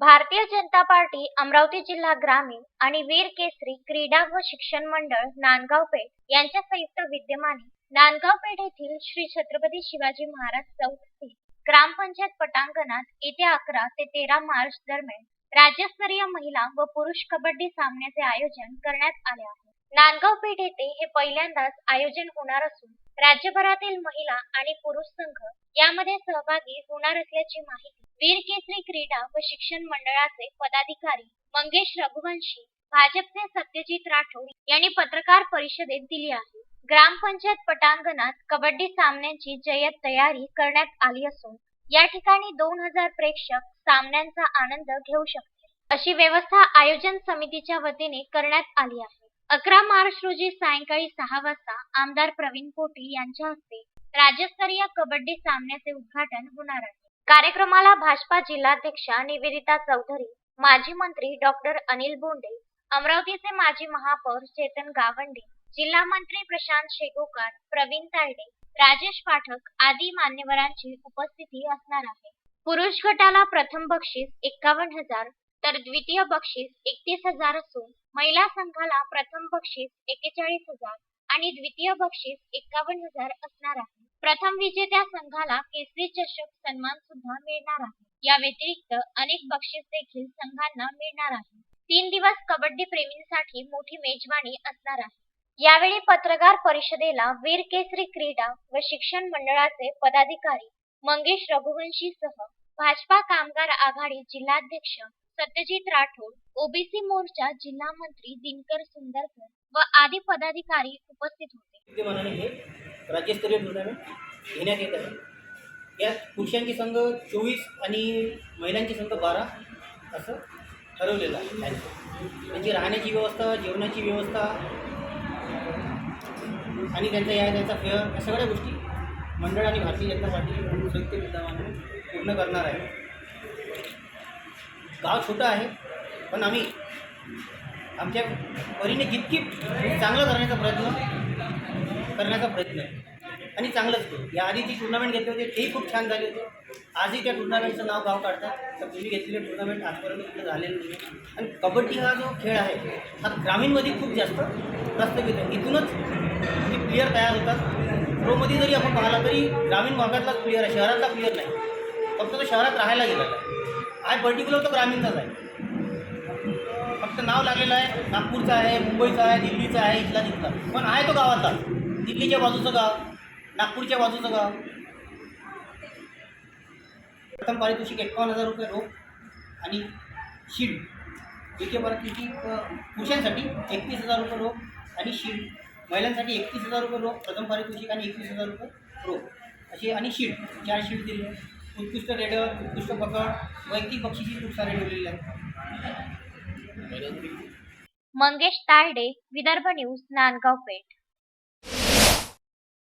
Bharatiya Janata party Amravati जिल्हा ग्रामीण आणि वीर केसरी क्रीडा व शिक्षण मंडळ नांदगाव पेठ यांच्या संयुक्त विद्यमाने नांदगाव पेठ येथील श्री छत्रपती शिवाजी महाराज चौक स्थित ग्रामपंचायत पटांगणात येत्या अकरा ते तेरा मार्च दरम्यान राज्यस्तरीय महिला व पुरुष कबड्डी सामन्याचे आयोजन करण्यात आले आहे. नांदगाव पेठ येथे हे पहिल्यांदाच आयोजन होणार असून राज्यभरातील महिला आणि पुरुष संघ यामध्ये सहभागी होणार असल्याची माहिती वीर केसरी क्रीडा व शिक्षण मंडळाचे पदाधिकारी मंगेश रघुवंशी भाजपचे सत्यजित राठोड यांनी पत्रकार परिषदेत दिली आहे. ग्रामपंचायत पटांगणात कबड्डी सामन्यांची जय्यत तयारी करण्यात आली असून या ठिकाणी दोन हजार प्रेक्षक सामन्यांचा आनंद घेऊ शकतील. अशी व्यवस्था आयोजन समितीच्या वतीने करण्यात आली आहे. अकरा मार्च रोजी सायंकाळी सहा वाजता आमदार प्रवीण पोटे यांच्या हस्ते राज्यस्तरीय कबड्डी सामन्याचे उद्घाटन होणार आहे. कार्यक्रमाला भाजपा जिल्हाध्यक्षा निवेदिता चौधरी माजी मंत्री डॉक्टर अनिल बोंडे अमरावतीचे माजी महापौर चेतन गावंडे जिल्हा मंत्री प्रशांत शेगोकार प्रवीण तायडे राजेश पाठक आदी मान्यवरांची उपस्थिती असणार आहे. पुरुष गटाला प्रथम बक्षीस एक्कावन्न हजार तर द्वितीय बक्षीस एकतीस हजार असून महिला संघाला प्रथम बक्षीस एकेचाळीस हजार आणि द्वितीय बक्षीस एक्कावन्न हजार असणार आहे. प्रथम विजेत्या संघाला केसरी चषक सन्मान सुद्धा मिळणार आहे. या व्यतिरिक्त अनेक बक्षीस देखील संघांना मिळणार आहे. तीन दिवस कबड्डी प्रेमींसाठी मोठी मेजवानी असणार आहे. यावेळी पत्रकार परिषदेला वीर केसरी क्रीडा व शिक्षण मंडळाचे पदाधिकारी मंगेश रघुवंशी सह भाजपा कामगार आघाडी जिल्हाध्यक्ष सत्यजित राठोड ओबीसी मोर्चा जिल्हा मंत्री दिनकर सुंदरकर व आदी पदाधिकारी उपस्थित होते. राज्यस्तरीय टुर्नामेंट घेण्यात येत आहे. यात पुरुषांची संघ चोवीस आणि महिलांची संघ बारा असं ठरवलेलं आहे. त्यांची राहण्याची व्यवस्था जेवणाची व्यवस्था आणि त्यांचा या त्यांचा फेअर या सगळ्या गोष्टी मंडळ आणि भारतीय जनता पार्टी संयुक्त विद्यमानाने पूर्ण करणार आहे. गाव छोटं आहे पण आम्ही आमच्या परीने जितकी चांगलं करण्याचा प्रयत्न करण्याचा प्रयत्न आहे आणि चांगलंच करू या आधी जी टुर्नामेंट घेतले होते तेही खूप छान झाले होते. आजही त्या टुर्नामेंटचं नाव गाव काढतात. तर तुम्ही घेतलेले टुर्नामेंट आजपर्यंत कुठं झालेलं नाही. आणि कबड्डी हा जो खेळ आहे हा ग्रामीणमध्ये खूप जास्त प्रस्थापित आहे. इथूनच प्लेयर तयार होतात प्रोमध्ये जरी आपण पाहिला तरी ग्रामीण भागातलाच प्लेयर आहे शहरातला प्लेयर नाही. फक्त तो शहरात राहायला गेला आहे पर्टिक्युलर तो ग्रामीणचाच आहे. फक्त नाव लागलेलं आहे नागपूरचं आहे मुंबईचं आहे दिल्लीचं आहे इथला तिथला. पण आहे तो गावातला. दिल्लीच्या बाजूचं गाव नागपूरच्या बाजूचं गाव. प्रथम पारितोषिक एकावन्न हजार रुपये रोख आणि शील्ड द्वितीय पारितोषिक पुरुषांसाठी एकतीस हजार रुपये रोख आणि शील्ड महिलांसाठी एकतीस हजार रुपये रोख प्रथम पारितोषिक आणि एकवीस हजार रुपये रोख. असे आणि शील्ड चार शील्ड दिले. आहे. उत्कृष्ट रेडर उत्कृष्ट पकड वैयक्तिक बक्षिसी खूप सारे ठेवलेले आहेत. मंगेश तायडे विदर्भ न्यूज नांदगाव पेठ.